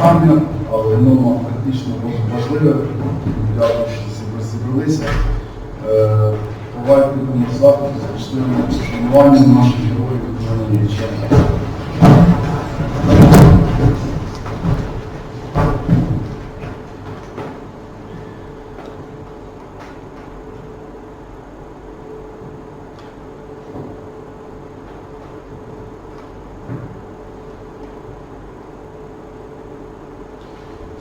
питання, але воно критично важливе. Дякую, що всі присібралися. Е, Давайте з важливим вшануванням наших героїв виконання вічення.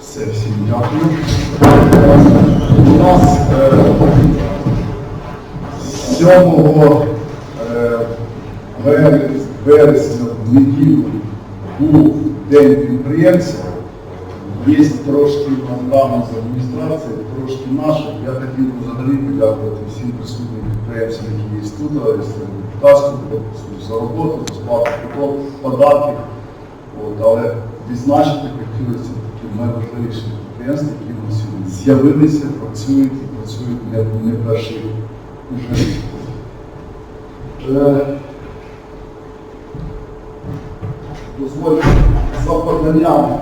Все, всім дякую. У нас е, 7 е, вересня в неділю був День підприємця. Є трошки програма з адміністрації, трошки наша. Я хотів взагалі подякувати всім присутнім підприємцям, які є тут, корпусу, за роботу, за сплату податків. Але відзначити хотілося такі найважливіші підприємства, які з'явилися, працюють і працюють не, перший рік. Е, Дозвольте за поданням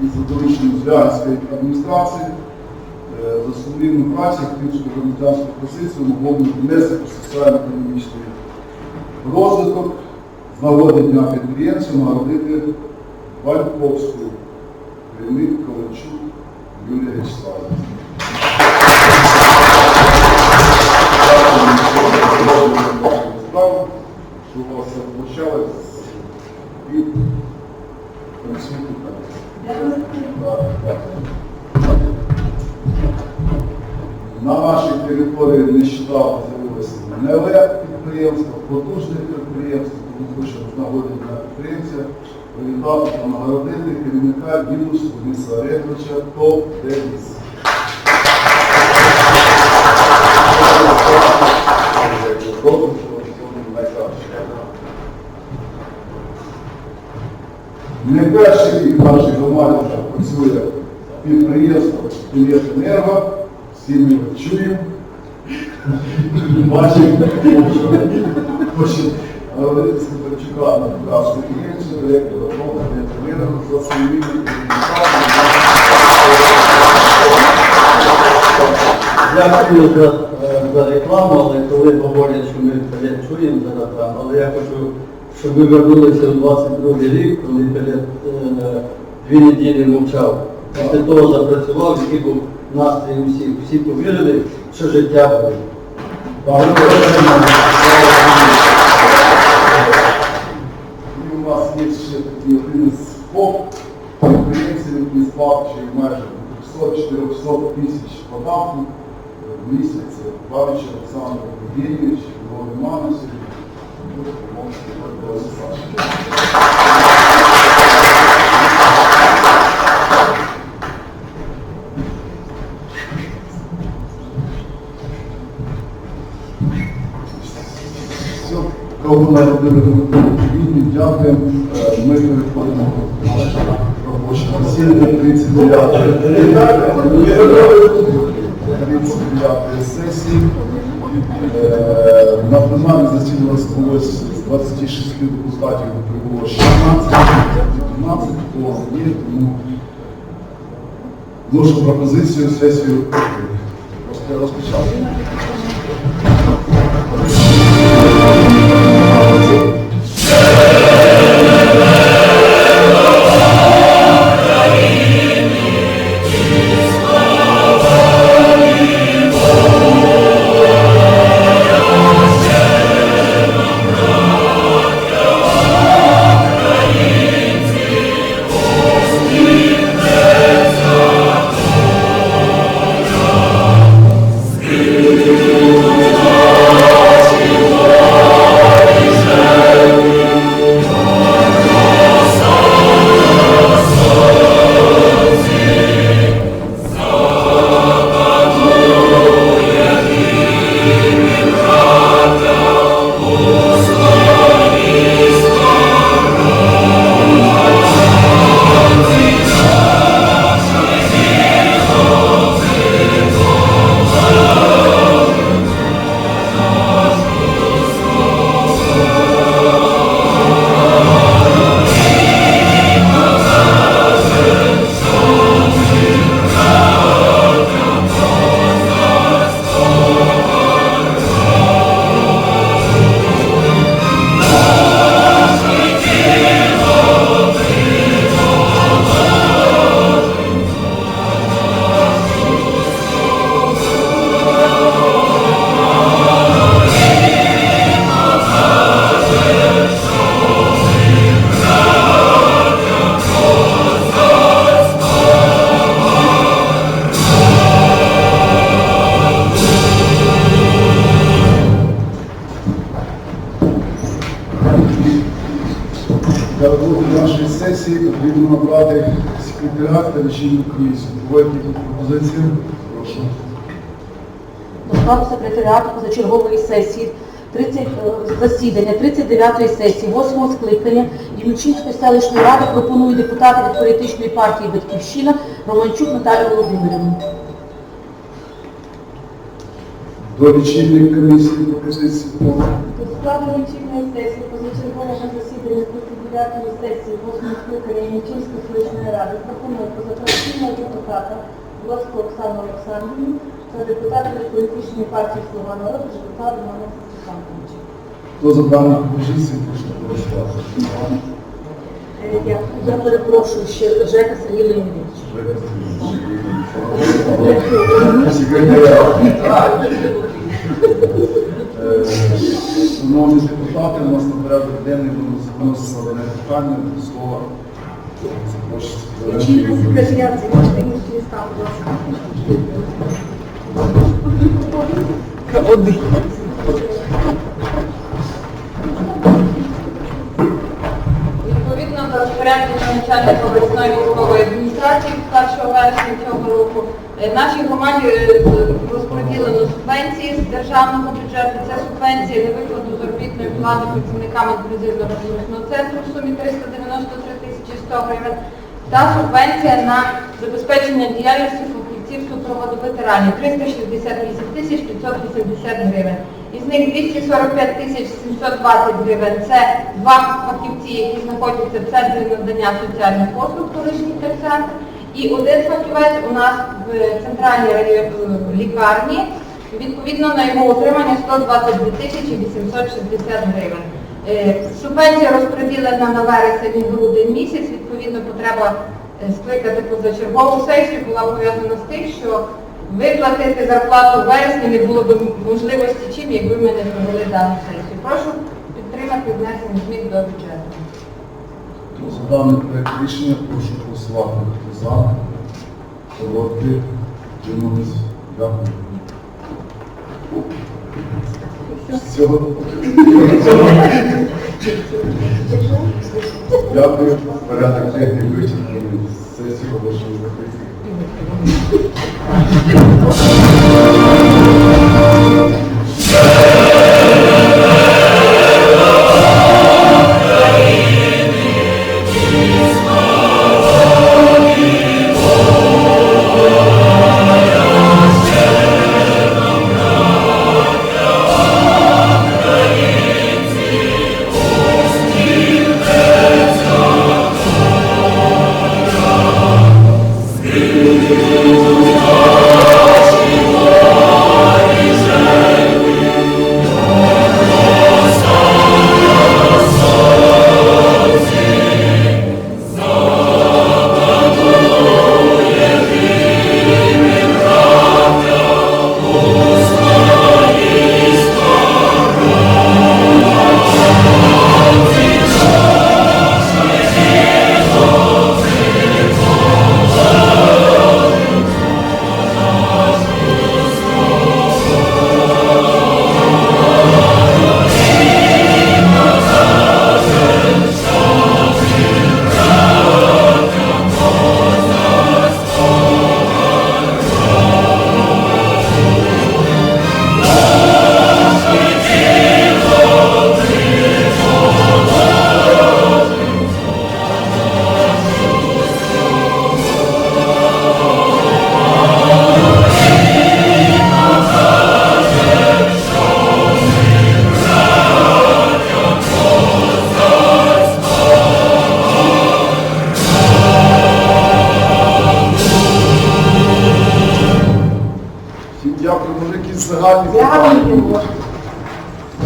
і за дорученням Зв'язської адміністрації е, за сумлінну працю активську громадянську позицію могло б внести соціально-економічний розвиток з нагоди дня підприємців нагородити Вальковську керівник Ковальчук Юлія Вячеславівна. Що у вас так. Так, так. На нашій території нещодавно з'явилося нове підприємство, потужне підприємство, тому хочу з нагоди для підприємця та нагородити керівника Дідус Дениса Олеговича ТОП-10. Робимо, що робимо найкраще. Не перший рік нашій громаді працює підприємство «Енерго», всі ми чуємо, бачимо, хоче говорити на Дубравську Київську, директор Верховного «Енерго» за своїми Дякую за, за рекламу, але коли говорять, що ми чуємо за рекламу, але я хочу, щоб ви вернулися у 22 рік, коли Пелет е, дві неділі мовчав. Після того запрацював, який був настрій усіх. Всі повірили, що життя буде. І у нас є ще такий один із ФОП, підприємців, який сплачує майже 300-400 тисяч податків в місяць. Бабич Олександр Євгенійович, сьогодні. Все, кого народили відповідні. Е, Ми переходимо робочого засідання 39 39 сесії. Е, На пленарне засідання збулося з 26 депутатів прибуло 16, 15, кого є, тому вношу пропозицію сесію розпочати. Для роботи нашої сесії потрібно набрати секретаріат та лічильну комісію. Двоє які тут пропозиції? Прошу. до складу секретаріату позачергової сесії 30, е, засідання 39-ї сесії 8 скликання Ємельчинської селищної ради пропоную депутата від політичної партії «Батьківщина» Романчук Наталію Володимирівну. До лічильної комісії пропозиції. До складу лічильної сесії позачергового засідання 39-ї сесії 8 скликання Ємельчинської селищної ради пропоную позафракційного депутата Володську Оксану Олександрівну та депутата від політичної партії «Слуга народу» Житука Романа Степановича. Хто за голосувати. Е, Я, перепрошую ще Жека Сергій Леонідович. Секретаріат. Е, Шановні депутати, у нас на порядок денний виноситься одне питання, до слова. Відповідно до розпорядження начальника обласної військової адміністрації 1 вересня цього року нашій громаді е, розподілено субвенції з державного бюджету. Це субвенції на виплату заробітної плати працівникам інклюзивно-ресурсного центру в сумі 393 тисячі 100 гривень та субвенція на забезпечення діяльності фахівців супроводу ветеранів 368 тисяч 580 гривень. Із них 245 тисяч 720 гривень це два фахівці, які знаходяться в центрі надання соціальних послуг колишній терцентр. І один фахівець у нас в центральній лікарні. Відповідно на його утримання 122 тисячі 860 гривень. Е, Субвенція розподілена на вересень і грудень місяць. Відповідно, потреба е, скликати позачергову сесію була пов'язана з тим, що виплатити зарплату в вересні не було б можливості чим, якби ми не провели дану сесію. Прошу підтримати внесення змін до бюджету. За даний рішення, прошу голосувати. За, проти, утримались. Дякую. Дякую. Порядок денний вичерпаний. Сесію оголошую закритою.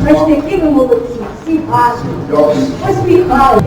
Бачите, які ви молодці, всі гарні, посміхали.